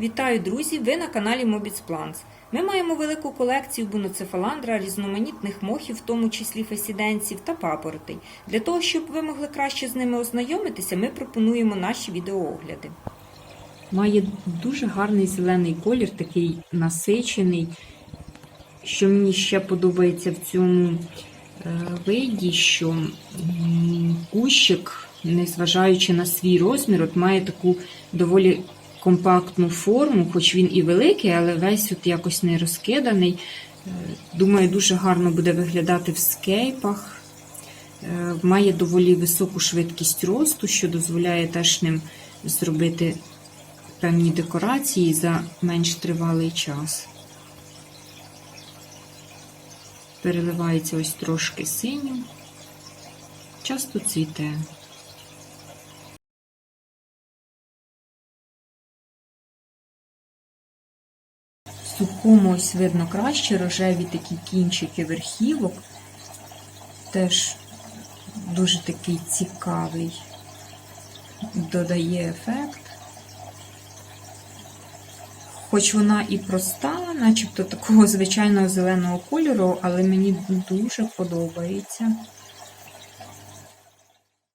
Вітаю, друзі! Ви на каналі Mobits Plants. Ми маємо велику колекцію буноцефаландра, різноманітних мохів, в тому числі фесіденців та папоротей. Для того, щоб ви могли краще з ними ознайомитися, ми пропонуємо наші відеоогляди. Має дуже гарний зелений колір, такий насичений. Що мені ще подобається в цьому е, виді, що кущик, незважаючи на свій розмір, от має таку доволі компактну форму, хоч він і великий, але весь от якось не розкиданий. Е, Думаю, дуже гарно буде виглядати в скейпах. Е, Має доволі високу швидкість росту, що дозволяє теж ним зробити певні декорації за менш тривалий час. Переливається ось трошки синім, часто цвіте. Сухому ось видно краще рожеві такі кінчики верхівок. Теж дуже такий цікавий, додає ефект. Хоч вона і проста, начебто такого звичайного зеленого кольору, але мені дуже подобається.